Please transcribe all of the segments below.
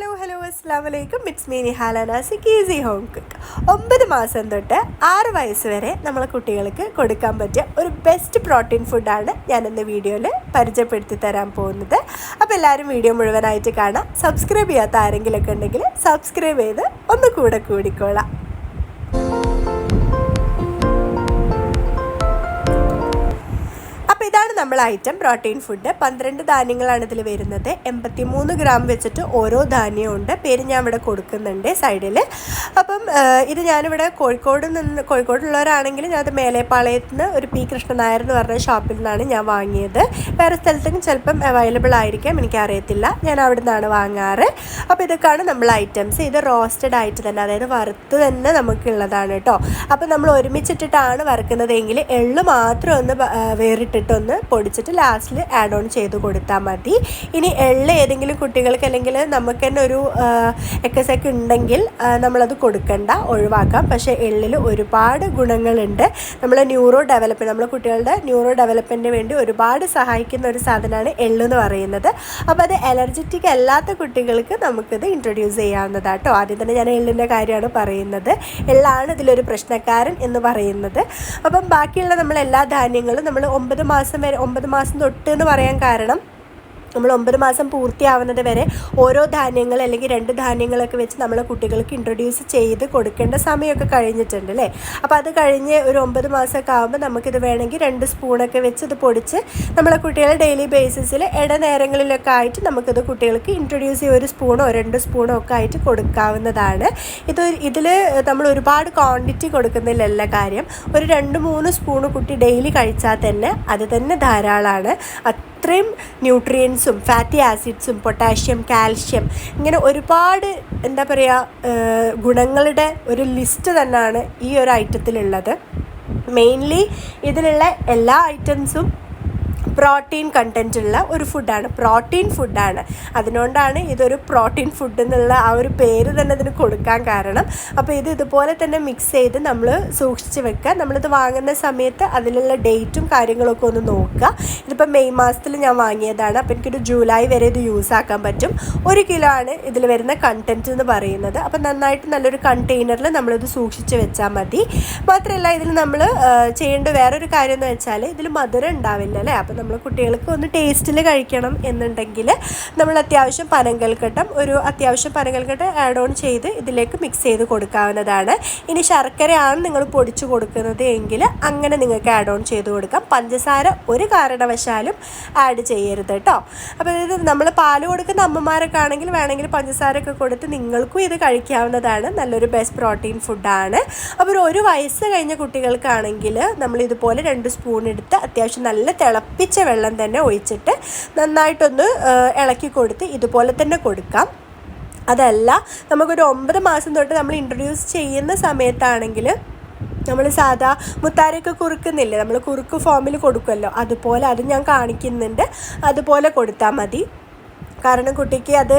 Hello hello അസ്സാം വലൈക്കും മിറ്റ്സ് മീനി Nihala Nasik easy home cook ഒമ്പത് മാസം തൊട്ട് ആറ് വയസ്സ് വരെ നമ്മളെ കുട്ടികൾക്ക് കൊടുക്കാൻ പറ്റിയ ഒരു ബെസ്റ്റ് പ്രോട്ടീൻ ഫുഡാണ് ഇന്ന് വീഡിയോയിൽ പരിചയപ്പെടുത്തി തരാൻ പോകുന്നത്. അപ്പോൾ എല്ലാവരും വീഡിയോ മുഴുവനായിട്ട് കാണാം. സബ്സ്ക്രൈബ് ചെയ്യാത്ത ആരെങ്കിലുമൊക്കെ ഉണ്ടെങ്കിൽ സബ്സ്ക്രൈബ് ചെയ്ത് ഒന്ന് കൂടെ കൂടിക്കോളാം. നമ്മൾ ഐറ്റം പ്രോട്ടീൻ ഫുഡ് പന്ത്രണ്ട് ധാന്യങ്ങളാണ് ഇതിൽ വരുന്നത്. എൺപത്തി മൂന്ന് ഗ്രാം വെച്ചിട്ട് ഓരോ ധാന്യവും ഉണ്ട് പേര് ഞാൻ ഇവിടെ കൊടുക്കുന്നുണ്ട് സൈഡിൽ അപ്പം ഇത് ഞാനിവിടെ കോഴിക്കോട് നിന്ന് കോഴിക്കോടുള്ളവരാണെങ്കിൽ ഞാനത് മേലേപ്പാളയത്ത് നിന്ന് ഒരു പി കൃഷ്ണനായർ എന്ന് പറഞ്ഞ ഷോപ്പിൽ നിന്നാണ് ഞാൻ വാങ്ങിയത്. വേറെ സ്ഥലത്തും ചിലപ്പം അവൈലബിൾ ആയിരിക്കാം എനിക്കറിയത്തില്ല. ഞാൻ അവിടെ നിന്നാണ് വാങ്ങാറ്. അപ്പോൾ ഇതൊക്കെയാണ് നമ്മൾ ഐറ്റംസ് ഇത് റോസ്റ്റഡ് ആയിട്ട് തന്നെ അതായത് വറുത്ത് തന്നെ നമുക്കുള്ളതാണ് കേട്ടോ അപ്പോൾ നമ്മൾ ഒരുമിച്ചിട്ടിട്ടാണ് വറുക്കുന്നതെങ്കിൽ എള്ള് മാത്രം ഒന്ന് വേറിട്ടിട്ടൊന്ന് പൊടിച്ചിട്ട് ലാസ്റ്റിൽ ആഡ് ഓൺ ചെയ്ത് കൊടുത്താൽ മതി. ഇനി എള്ള് ഏതെങ്കിലും കുട്ടികൾക്ക് അല്ലെങ്കിൽ നമുക്ക് തന്നെ ഒരു എക്കസൊക്കെ ഉണ്ടെങ്കിൽ നമ്മളത് കൊടുക്കണ്ട ഒഴിവാക്കാം. പക്ഷേ എള്ളിൽ ഒരുപാട് ഗുണങ്ങളുണ്ട്. നമ്മൾ ന്യൂറോ ഡെവലപ്പ് നമ്മളെ കുട്ടികളുടെ ന്യൂറോ ഡെവലപ്മെന്റിന് വേണ്ടി ഒരുപാട് സഹായിക്കുന്ന ഒരു സാധനമാണ് എള്ളെന്ന് പറയുന്നത്. അപ്പോൾ അത് അലർജറ്റിക് അല്ലാത്ത കുട്ടികൾക്ക് നമുക്കിത് ഇൻട്രൊഡ്യൂസ് ചെയ്യാവുന്നതാണ് കേട്ടോ. ആദ്യം തന്നെ ഞാൻ എള്ളിന്റെ കാര്യമാണ് പറയുന്നത്. എള്ളാണ് ഇതിലൊരു പ്രശ്നക്കാരൻ എന്ന് പറയുന്നത്. അപ്പം ബാക്കിയുള്ള നമ്മൾ എല്ലാ ധാന്യങ്ങളും നമ്മൾ ഒമ്പത് മാസം വരെ ഒമ്പത് മാസം തൊട്ട് എന്ന് പറയാൻ കാരണം നമ്മൾ ഒമ്പത് മാസം പൂർത്തിയാവുന്നത് വരെ ഓരോ ധാന്യങ്ങൾ അല്ലെങ്കിൽ രണ്ട് ധാന്യങ്ങളൊക്കെ വെച്ച് നമ്മളെ കുട്ടികൾക്ക് ഇൻട്രൊഡ്യൂസ് ചെയ്ത് കൊടുക്കേണ്ട സമയമൊക്കെ കഴിഞ്ഞിട്ടുണ്ട് അല്ലേ? അപ്പോൾ അത് കഴിഞ്ഞ് ഒരു ഒമ്പത് മാസമൊക്കെ ആകുമ്പോൾ നമുക്കിത് വേണമെങ്കിൽ രണ്ട് സ്പൂണൊക്കെ വെച്ച് ഇത് പൊടിച്ച് നമ്മളെ കുട്ടികളെ ഡെയിലി ബേസിസിൽ ഇടനേരങ്ങളിലൊക്കെ ആയിട്ട് നമുക്കിത് കുട്ടികൾക്ക് ഇൻട്രൊഡ്യൂസ് ചെയ്യുക ഒരു സ്പൂണോ രണ്ട് സ്പൂണോ ഒക്കെ ആയിട്ട് കൊടുക്കാവുന്നതാണ്. ഇത് ഇതിൽ നമ്മൾ ഒരുപാട് ക്വാണ്ടിറ്റി കൊടുക്കുന്നില്ലല്ല കാര്യം. ഒരു രണ്ട് മൂന്ന് സ്പൂണ് കുട്ടി ഡെയിലി കഴിച്ചാൽ തന്നെ അത് തന്നെ ധാരാളമാണ് അത്രയും ന്യൂട്രിയൻസും ഫാറ്റി ആസിഡ്സും പൊട്ടാഷ്യം കാൽഷ്യം ഇങ്ങനെ ഒരുപാട് എന്താ പറയുക ഗുണങ്ങളുടെ ഒരു ലിസ്റ്റ് തന്നെയാണ് ഈ ഒരു ഐറ്റത്തിലുള്ളത്. മെയിൻലി ഇതിലുള്ള എല്ലാ ഐറ്റംസും പ്രോട്ടീൻ കണ്ടന്റ് ഉള്ള ഒരു ഫുഡാണ്. പ്രോട്ടീൻ ഫുഡാണ്. അതുകൊണ്ടാണ് ഇതൊരു പ്രോട്ടീൻ ഫുഡ് എന്നുള്ള ആ ഒരു പേര് തന്നെ ഇതിന് കൊടുക്കാൻ കാരണം. അപ്പോൾ ഇത് ഇതുപോലെ തന്നെ മിക്സ് ചെയ്ത് നമ്മൾ സൂക്ഷിച്ച് വെക്കുക. നമ്മളിത് വാങ്ങുന്ന സമയത്ത് അതിലുള്ള ഡേറ്റും കാര്യങ്ങളൊക്കെ ഒന്ന് നോക്കുക. ഇതിപ്പോൾ മെയ് മാസത്തിൽ ഞാൻ വാങ്ങിയതാണ്. അപ്പോൾ എനിക്കൊരു ജൂലൈ വരെ ഇത് യൂസ് ആക്കാൻ പറ്റും. ഒരു കിലോ ആണ് ഇതിൽ വരുന്ന കണ്ടന്റ് എന്ന് പറയുന്നത്. അപ്പോൾ നന്നായിട്ട് നല്ലൊരു കണ്ടെയ്നറിൽ നമ്മളിത് സൂക്ഷിച്ച് വെച്ചാൽ മതി. മാത്രമല്ല ഇതിൽ നമ്മൾ ചെയ്യേണ്ട വേറൊരു കാര്യം എന്ന് വെച്ചാൽ ഇതിൽ മധുരം ഉണ്ടാവില്ല അല്ലേ? അപ്പോൾ നമ്മൾ കുട്ടികൾക്ക് ഒന്ന് ടേസ്റ്റിൽ കഴിക്കണം എന്നുണ്ടെങ്കിൽ നമ്മൾ അത്യാവശ്യം പനങ്കൽക്കട്ടം ഒരു അത്യാവശ്യം പനങ്കൽക്കട്ട ആഡ് ഓൺ ചെയ്ത് ഇതിലേക്ക് മിക്സ് ചെയ്ത് കൊടുക്കാവുന്നതാണ്. ഇനി ശർക്കരയാണ് നിങ്ങൾ പൊടിച്ചു കൊടുക്കുന്നത് എങ്കിൽ അങ്ങനെ നിങ്ങൾക്ക് ആഡ് ഓൺ ചെയ്ത് കൊടുക്കാം. പഞ്ചസാര ഒരു കാരണവശാലും ആഡ് ചെയ്യരുത് കേട്ടോ അപ്പോൾ ഇത് നമ്മൾ പാൽ കൊടുക്കുന്ന അമ്മമാരൊക്കെ ആണെങ്കിൽ വേണമെങ്കിൽ പഞ്ചസാരയൊക്കെ കൊടുത്ത് നിങ്ങൾക്കും ഇത് കഴിക്കാവുന്നതാണ്. നല്ലൊരു ബെസ്റ്റ് പ്രോട്ടീൻ ഫുഡാണ് അപ്പോൾ ഒരു വയസ്സ് കഴിഞ്ഞ കുട്ടികൾക്കാണെങ്കിൽ നമ്മൾ ഇതുപോലെ രണ്ട് സ്പൂൺ എടുത്ത് അത്യാവശ്യം നല്ല തിളപ്പിച്ച വെള്ളം തന്നെ ഒഴിച്ചിട്ട് നന്നായിട്ടൊന്ന് ഇളക്കി കൊടുത്ത് ഇതുപോലെ തന്നെ കൊടുക്കാം. അതല്ല നമുക്കൊരു ഒമ്പത് മാസം തൊട്ട് നമ്മൾ ഇൻട്രൊഡ്യൂസ് ചെയ്യുന്ന സമയത്താണെങ്കിൽ നമ്മൾ സാധാ മുത്താരയൊക്കെ കുറുക്കുന്നില്ലേ? നമ്മൾ കുറുക്ക് ഫോമിൽ കൊടുക്കുമല്ലോ അതുപോലെ അത് ഞാൻ കാണിക്കുന്നുണ്ട്. അതുപോലെ കൊടുത്താൽ മതി. കാരണം കുട്ടിക്ക് അത്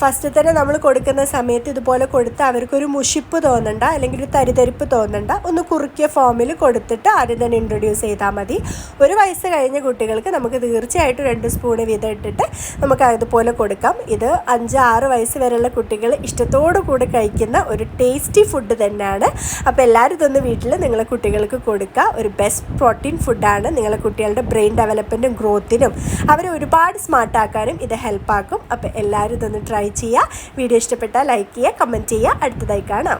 ഫസ്റ്റ് തന്നെ നമ്മൾ കൊടുക്കുന്ന സമയത്ത് ഇതുപോലെ കൊടുത്ത് അവർക്കൊരു മുഷിപ്പ് തോന്നണ്ട അല്ലെങ്കിൽ ഒരു തരിതരിപ്പ് തോന്നണ്ട ഒന്ന് കുറുക്കിയ ഫോമിൽ കൊടുത്തിട്ട് ആദ്യം തന്നെ ഇൻട്രൊഡ്യൂസ് ചെയ്താൽ മതി. ഒരു വയസ്സ് കഴിഞ്ഞ കുട്ടികൾക്ക് നമുക്ക് തീർച്ചയായിട്ടും രണ്ട് സ്പൂണ് വീതം ഇട്ടിട്ട് നമുക്ക് അതുപോലെ കൊടുക്കാം. ഇത് അഞ്ച് ആറ് വയസ്സ് വരെയുള്ള കുട്ടികൾ ഇഷ്ടത്തോടു കൂടി കഴിക്കുന്ന ഒരു ടേസ്റ്റി ഫുഡ് തന്നെയാണ്. അപ്പോൾ എല്ലാവരും ഇതൊന്ന് വീട്ടിൽ നിങ്ങളെ കുട്ടികൾക്ക് കൊടുക്കുക. ഒരു ബെസ്റ്റ് പ്രോട്ടീൻ ഫുഡാണ് നിങ്ങളെ കുട്ടികളുടെ ബ്രെയിൻ ഡെവലപ്മെന്റും ഗ്രോത്തിനും അവരെ ഒരുപാട് സ്മാർട്ടാക്കാനും ഇത് ഹെൽപ്പ് ഉറപ്പാക്കും. അപ്പോൾ എല്ലാവരും ഇതൊന്ന് ട്രൈ ചെയ്യുക. വീഡിയോ ഇഷ്ടപ്പെട്ടാൽ ലൈക്ക് ചെയ്യുക കമന്റ് ചെയ്യുക. അടുത്തതായി കാണാം.